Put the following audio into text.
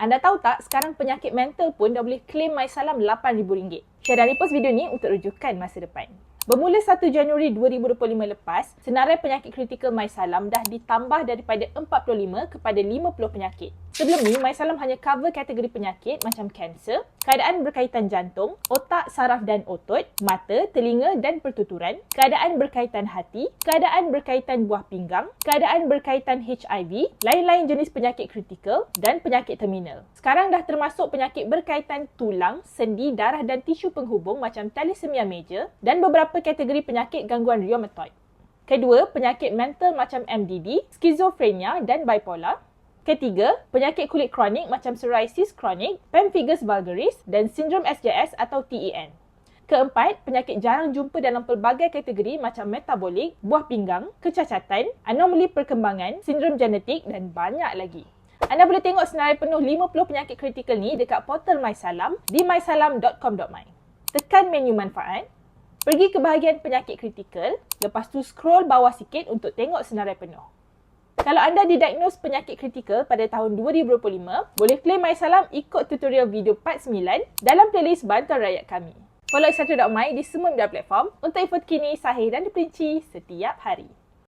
Anda tahu tak, sekarang penyakit mental pun dah boleh claim MySalam RM8,000. Share dan repost video ni untuk rujukan masa depan. Bermula 1 Januari 2025 lepas, senarai penyakit kritikal MySalam dah ditambah daripada 45 kepada 50 penyakit. Sebelum ni, MySalam hanya cover kategori penyakit macam kanser, keadaan berkaitan jantung, otak, saraf dan otot, mata, telinga dan pertuturan, keadaan berkaitan hati, keadaan berkaitan buah pinggang, keadaan berkaitan HIV, lain-lain jenis penyakit kritikal dan penyakit terminal. Sekarang dah termasuk penyakit berkaitan tulang, sendi, darah dan tisu penghubung macam thalassemia major dan beberapa kategori penyakit gangguan rheumatoid. Kedua, penyakit mental macam MDD, skizofrenia dan bipolar. Ketiga, penyakit kulit kronik macam psoriasis kronik, pemphigus vulgaris dan sindrom SJS atau TEN. Keempat, penyakit jarang jumpa dalam pelbagai kategori macam metabolik, buah pinggang, kecacatan, anomali perkembangan, sindrom genetik dan banyak lagi. Anda boleh tengok senarai penuh 50 penyakit kritikal ni dekat portal MySalam di mysalam.com.my. Tekan menu manfaat, pergi ke bahagian penyakit kritikal, lepas tu scroll bawah sikit untuk tengok senarai penuh. Kalau anda didiagnos penyakit kritikal pada tahun 2025, boleh claim MySalam ikut tutorial video part 9 dalam playlist Bantuan Rakyat kami. Follow Extra.my di semua media platform untuk info terkini, sahih dan terperinci setiap hari.